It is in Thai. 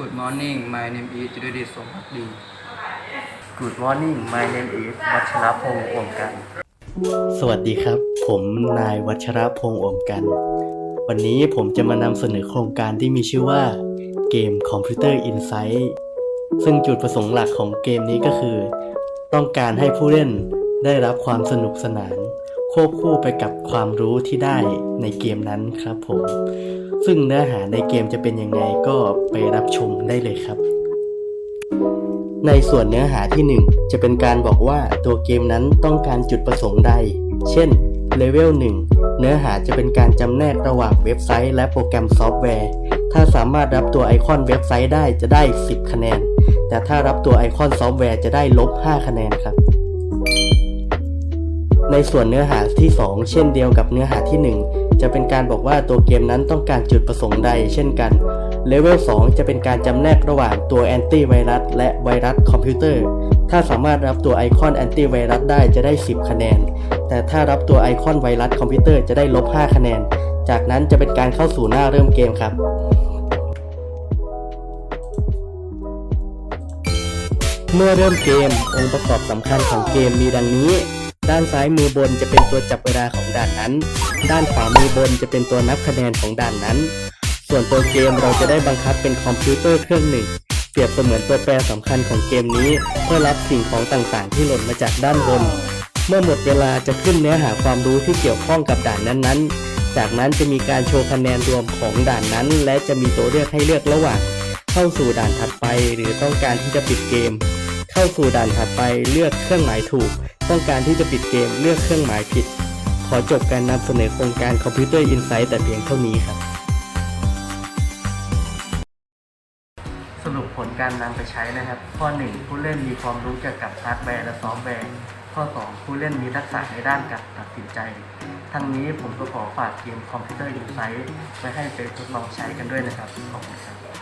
Good morning my name is จุลดิษฐ์สมภักดี Good morning my name is วัชรพงษ์อมกัน สวัสดีครับ ผมนายวัชรพงษ์อมกัน วันนี้ผมจะมานำเสนอโครงการที่มีชื่อว่าเกม Computer Insight ซึ่งจุดประสงค์หลักของเกมนี้ก็คือ ต้องการให้ผู้เล่นได้รับความสนุกสนาน ควบคู่ไปกับความรู้ที่ได้ในเกมนั้นครับผม ซึ่งเนื้อหาในเกมจะเป็นยังไงก็ไปรับชมได้เลยครับ ในส่วนเนื้อหาที่ 1 จะเป็นการบอกว่าตัวเกมนั้นต้องการจุดประสงค์ใด เช่นเลเวล1เนื้อหาจะเป็นการจำแนกระหว่างเว็บไซต์และโปรแกรมซอฟต์แวร์ ถ้าสามารถรับตัวไอคอนเว็บไซต์ได้จะได้ 10 คะแนน แต่ถ้ารับตัวไอคอนซอฟต์แวร์จะได้ลบ 5 คะแนนครับ ในส่วนเนื้อหาที่ 2 เช่นเดียวกับเนื้อหาที่ 1 จะเป็นการบอกว่าตัวเกมนั้นต้องการจุดประสงค์ใดเช่นกัน เลเวล 2 จะเป็นการจำแนกระหว่างตัวแอนตี้ไวรัสและไวรัสคอมพิวเตอร์ ถ้าสามารถรับตัวไอคอนแอนตี้ไวรัสได้จะได้ 10 คะแนน แต่ถ้ารับตัวไอคอนไวรัสคอมพิวเตอร์จะได้ลบ 5 คะแนน จากนั้นจะเป็นการเข้าสู่หน้าเริ่มเกมครับเมื่อเริ่มเกม องค์ประกอบสำคัญของเกมมีดังนี้ ด้านซ้ายมือบนจะเป็นตัวจับเวลาของด่านนั้น ด้านขวามือบนจะเป็นตัวนับคะแนนของด่านนั้น ส่วนตัวเกมเราจะได้บังคับเป็นคอมพิวเตอร์เครื่องหนึ่ง เปรียบเสมือนตัวแปรสำคัญของเกมนี้ เพื่อรับสิ่งของต่างๆ ที่หล่นมาจากด้านบน เมื่อหมดเวลาจะขึ้นเนื้อหาความรู้ที่เกี่ยวข้องกับด่านนั้นๆ จากนั้นจะมีการโชว์คะแนนรวมของด่านนั้น และจะมีตัวเลือกให้เลือกระหว่าง เข้าสู่ด่านถัดไป หรือต้องการที่จะปิดเกม เข้าสู่ด่านถัดไปเลือกเครื่องหมายถูก ต้องการที่จะปิดเกมเลือกเครื่องหมายผิด ขอจบการนำเสนอโครงการคอมพิวเตอร์อินไซต์แต่เพียงเท่านี้ครับสรุปผลการนำไปใช้นะครับ ข้อ 1 ผู้เล่นมีความรู้เกี่ยวกับฮาร์ดแวร์และซอฟต์แวร์ข้อ 2 ผู้เล่นมีทักษะในด้านการตัดสินใจ ทั้งนี้ผมก็ขอฝากเกมคอมพิวเตอร์อินไซต์ไว้ให้ไปทดลองใช้กันด้วยนะครับ ขอบคุณครับ